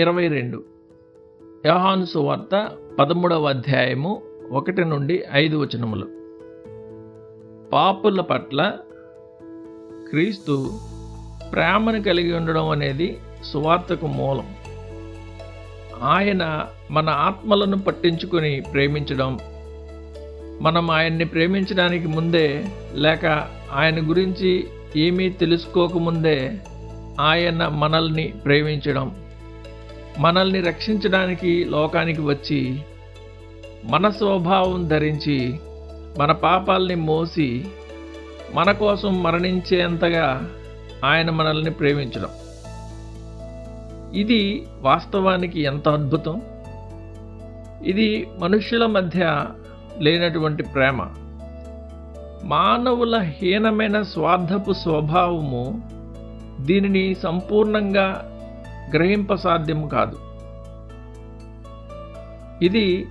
ఇరవై రెండు. యోహాను సువార్త పదమూడవ అధ్యాయము ఒకటి నుండి ఐదు వచనములు. పాపుల పట్ల క్రీస్తు ప్రేమను కలిగి ఉండడం అనేది సువార్తకు మూలం. ఆయన మన ఆత్మలను పట్టించుకొని ప్రేమించడం మనం ఆయన్ని ప్రేమించడానికి ముందే లేక ఆయన గురించి ఏమీ తెలుసుకోకముందే ఆయన మనల్ని ప్రేమించడం మనల్ని రక్షించడానికి లోకానికి వచ్చి మన స్వభావం ధరించి మన పాపాల్ని మోసి మన కోసం మరణించేంతగా ఆయన మనల్ని ప్రేమించడం. ఇది వాస్తవానికి ఎంత అద్భుతం? ఇది మనుష్యుల మధ్య లేనటువంటి ప్రేమ. మానవుల హీనమైన స్వార్థపు స్వభావము దీనిని సంపూర్ణంగా గ్రహింపసాధ్యం కాదు. ఇది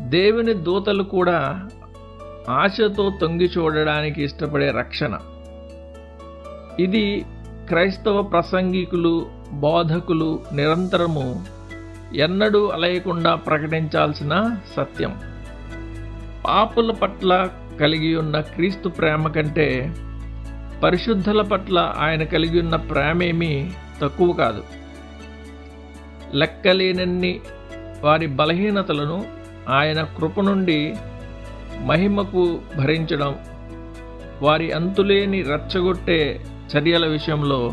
దేవుని దూతలు కూడా ఆశతో తొంగి చూడడానికి ఇష్టపడే రక్షణ. ఇది క్రైస్తవ ప్రసంగికులు బోధకులు నిరంతరము ఎన్నడూ అలయకుండా ప్రకటించాల్సిన సత్యం. పాపుల పట్ల కలిగి ఉన్న క్రీస్తు ప్రేమ కంటే పరిశుద్ధుల పట్ల ఆయన కలిగి ఉన్న ప్రేమేమీ తక్కువ కాదు. లెక్కలేనన్ని వారి బలహీనతలను ఆయన కృప నుండి మహిమకు భరించడం వారి అంతులేని రెచ్చగొట్టే చర్యల విషయంలో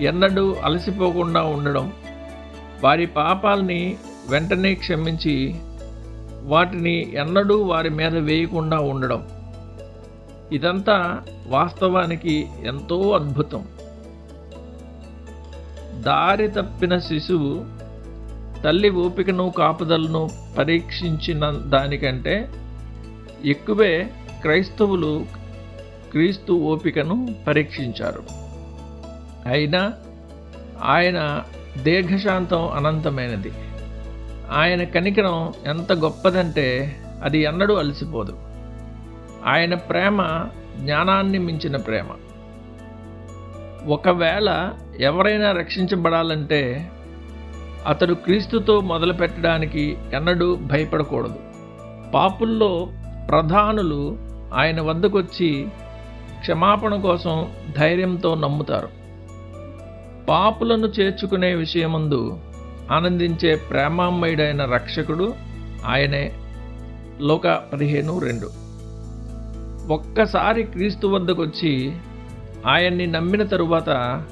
ఎన్నడూ అలసిపోకుండా ఉండడం వారి పాపాల్ని వెంటనే క్షమించి వాటిని ఎన్నడూ వారి మీద వేయకుండా ఉండడం. ఇదంతా వాస్తవానికి ఎంతో అద్భుతం. దారి తప్పిన శిశువు తల్లి ఓపికను కాపుదలను పరీక్షించిన దానికంటే ఎక్కువే క్రైస్తవులు క్రీస్తు ఓపికను పరీక్షించారు. అయినా ఆయన దీర్ఘశాంతం అనంతమైనది. ఆయన కనికరం ఎంత గొప్పదంటే అది ఎన్నడూ అలసిపోదు. ఆయన ప్రేమ జ్ఞానాన్ని మించిన ప్రేమ. ఒకవేళ ఎవరైనా రక్షించబడాలంటే అతడు క్రీస్తుతో మొదలు పెట్టడానికి ఎన్నడూ భయపడకూడదు. పాపుల్లో ప్రధానులు ఆయన వద్దకొచ్చి క్షమాపణ కోసం ధైర్యంతో నమ్ముతారు. పాపులను చేర్చుకునే విషయమందు ఆనందించే ప్రేమామయుడైన రక్షకుడు ఆయనే. లోక పదిహేను రెండు. ఒక్కసారి క్రీస్తు వద్దకొచ్చి ఆయన్ని నమ్మిన తరువాత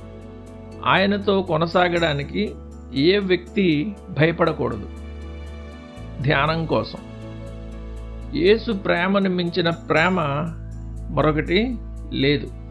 ఆయనతో కొనసాగడానికి ఏ వ్యక్తి భయపడకూడదు. ధ్యానం కోసం. యేసు ప్రేమను మించిన ప్రేమ మరొకటి లేదు.